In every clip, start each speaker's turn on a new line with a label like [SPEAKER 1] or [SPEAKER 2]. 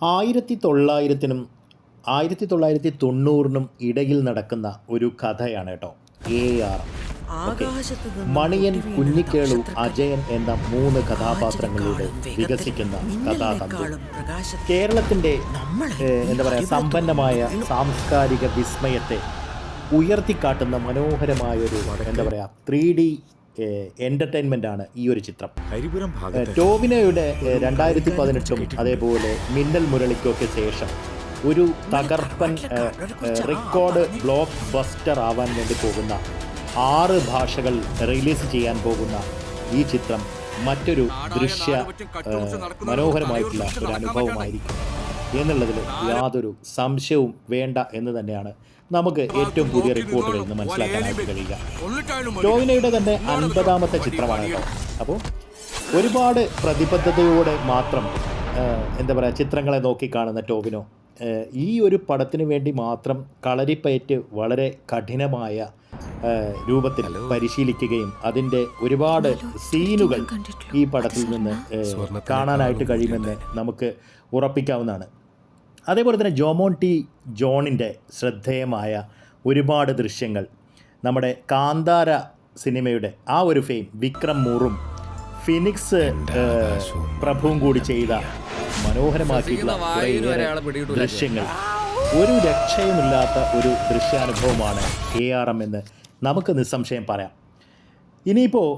[SPEAKER 1] ആയിരത്തി തൊള്ളായിരത്തിനും ആയിരത്തി തൊള്ളായിരത്തി തൊണ്ണൂറിനും ഇടയിൽ നടക്കുന്ന ഒരു കഥയാണ് കേട്ടോ. എ ആർ മണിയൻ കുഞ്ഞിക്കേളു അജയൻ എന്ന മൂന്ന് കഥാപാത്രങ്ങളിലൂടെ വികസിക്കുന്ന
[SPEAKER 2] കഥാതന്ത്രം
[SPEAKER 1] കഥാതന്തു. കേരളത്തിന്റെ എന്താ പറയുക സമ്പന്നമായ സാംസ്കാരിക വിസ്മയത്തെ ഉയർത്തിക്കാട്ടുന്ന മനോഹരമായൊരു എന്താ പറയുക ത്രീ ഡി എന്റർടൈൻമെന്റ് ആണ് ഈ ഒരു ചിത്രം.
[SPEAKER 3] കരിപുരം
[SPEAKER 1] ഏഹ്,
[SPEAKER 3] ഭാഗത്ത്
[SPEAKER 1] ടോവിനോയുടെ രണ്ടായിരത്തി പതിനെട്ടും അതേപോലെ മിന്നൽ മുരളിക്കൊക്കെ ശേഷം ഒരു തകർപ്പൻ റെക്കോർഡ് ബ്ലോക്ക് ബസ്റ്റർ ആവാൻ വേണ്ടി പോകുന്ന ആറ് ഭാഷകൾ റിലീസ് ചെയ്യാൻ പോകുന്ന ഈ ചിത്രം മറ്റൊരു ദൃശ്യ മനോഹരമായിട്ടുള്ള ഒരു അനുഭവമായിരിക്കും. എന്നുള്ളതിൽ യാതൊരു സംശയവും വേണ്ട എന്ന് തന്നെയാണ് നമുക്ക് ഏറ്റവും പുതിയ റിപ്പോർട്ടുകളിൽ നിന്ന് മനസ്സിലാക്കാനായിട്ട് കഴിയുക. ടോവിനോയുടെ തന്നെ അൻപതാമത്തെ ചിത്രമാണ് കേട്ടോ. അപ്പോൾ ഒരുപാട് പ്രതിബദ്ധതയോടെ മാത്രം എന്താ പറയുക ചിത്രങ്ങളെ നോക്കിക്കാണുന്ന ടോവിനോ ഈ ഒരു പടത്തിന് വേണ്ടി മാത്രം കളരിപ്പയറ്റ് വളരെ കഠിനമായ രൂപത്തിൽ പരിശീലിക്കുകയും അതിന്റെ ഒരുപാട് സീനുകൾ ഈ പടത്തിൽ നിന്ന് കാണാനായിട്ട് കഴിയുമെന്ന് നമുക്ക് ഉറപ്പിക്കാവുന്നതാണ്. അതേപോലെ തന്നെ ജോമോൺ ടി ജോണിന്റെ ശ്രദ്ധേയമായ ഒരുപാട് ദൃശ്യങ്ങൾ. നമ്മുടെ കാന്താര സിനിമയുടെ ആ ഒരു ഫെയിം വിക്രം മൂറും ഫിനിക്സ് പ്രഭുവും കൂടി ചെയ്ത മനോഹരമാക്കിയിട്ടുള്ള ദൃശ്യങ്ങൾ. ഒരു രക്ഷയുമില്ലാത്ത ഒരു ദൃശ്യാനുഭവമാണ് എ ആർ എം എന്ന് നമുക്ക് നിസ്സംശയം പറയാം. ഇനിയിപ്പോൾ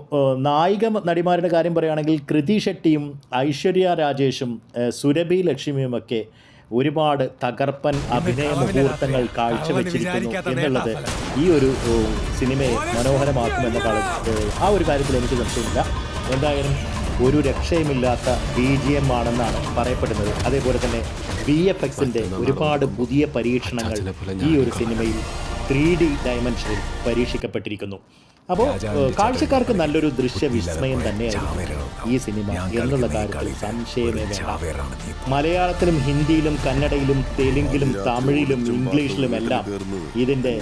[SPEAKER 1] നായിക നടിമാരുടെ കാര്യം പറയുകയാണെങ്കിൽ കൃതി ഷെട്ടിയും ഐശ്വര്യ രാജേഷും സുരഭി ലക്ഷ്മിയുമൊക്കെ ഒരുപാട് തകർപ്പൻ അഭിനയ മുഹൂർത്തങ്ങൾ കാഴ്ചവെച്ചിരിക്കുന്നു എന്നുള്ളത് ഈ ഒരു സിനിമയെ മനോഹരമാക്കുമെന്ന ആ ഒരു കാര്യത്തിൽ എനിക്ക് സംശയമില്ല. എന്തായാലും ഒരു രക്ഷയുമില്ലാത്ത ബി ജി എം ആണെന്നാണ് പറയപ്പെടുന്നത്. അതേപോലെ തന്നെ ബി എഫ് എക്സിന്റെ ഒരുപാട് പുതിയ പരീക്ഷണങ്ങൾ ഈ ഒരു സിനിമയിൽ ത്രീ ഡി ഡയമെൻഷനിൽ പരീക്ഷിക്കപ്പെട്ടിരിക്കുന്നു. അപ്പോൾ കാഴ്ചക്കാർക്ക് നല്ലൊരു ദൃശ്യ വിസ്മയം തന്നെയായിരിക്കും ഈ സിനിമ എന്നുള്ള കാര്യത്തിൽ സംശയമേ വേണ്ട. മലയാളത്തിലും ഹിന്ദിയിലും കന്നഡയിലും തെലുങ്കിലും തമിഴിലും ഇംഗ്ലീഷിലും എല്ലാം ഇതിന്റെ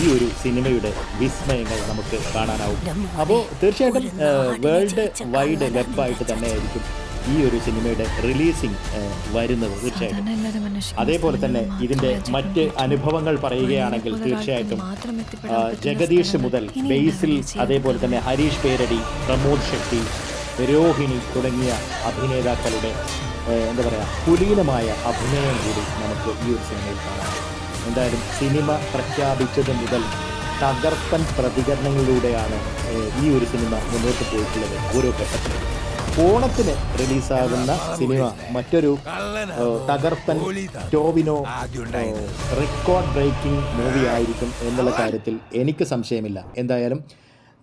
[SPEAKER 1] ഈ ഒരു സിനിമയുടെ വിസ്മയങ്ങൾ നമുക്ക് കാണാനാവും. അപ്പോൾ തീർച്ചയായിട്ടും വേൾഡ് വൈഡ് വെബായിട്ട് തന്നെയായിരിക്കും ഈ ഒരു സിനിമയുടെ റിലീസിംഗ് വരുന്നത് തീർച്ചയായിട്ടും. അതേപോലെ തന്നെ ഇതിന്റെ മറ്റ് അനുഭവങ്ങൾ പറയുകയാണെങ്കിൽ തീർച്ചയായിട്ടും ജഗദീഷ് മുതൽ ബേസിൽ അതേപോലെ തന്നെ ഹരീഷ് പേരടി പ്രമോദ് ഷെട്ടി രോഹിണി തുടങ്ങിയ അഭിനേതാക്കളുടെ എന്താ പറയുക കുലീനമായ അഭിനയം കൂടി നമുക്ക് ഈ ഒരു സിനിമയിൽ കാണാം. എന്തായാലും സിനിമ പ്രഖ്യാപിച്ചത് മുതൽ തകർപ്പൻ പ്രതികരണങ്ങളിലൂടെയാണ് ഈ ഒരു സിനിമ മുന്നോട്ട് പോയിട്ടുള്ളത് ഓരോ ഘട്ടത്തിലും. ഓണത്തിന് റിലീസാകുന്ന സിനിമ മറ്റൊരു തകർപ്പൻ ടോവിനോ റെക്കോർഡ് ബ്രേക്കിംഗ് മൂവി ആയിരിക്കും എന്നുള്ള കാര്യത്തിൽ എനിക്ക് സംശയമില്ല. എന്തായാലും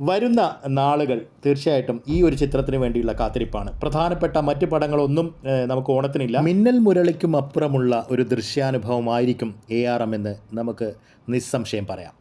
[SPEAKER 1] വരുന്ന നാളുകൾ തീർച്ചയായിട്ടും ഈ ഒരു ചിത്രത്തിന് വേണ്ടിയുള്ള കാത്തിരിപ്പാണ്. പ്രധാനപ്പെട്ട മറ്റ് പടങ്ങളൊന്നും നമുക്ക് ഓണത്തിനില്ല. മിന്നൽ മുരളിക്കും അപ്പുറമുള്ള ഒരു ദൃശ്യാനുഭവമായിരിക്കും എ ആർ എം എന്ന് നമുക്ക് നിസ്സംശയം പറയാം.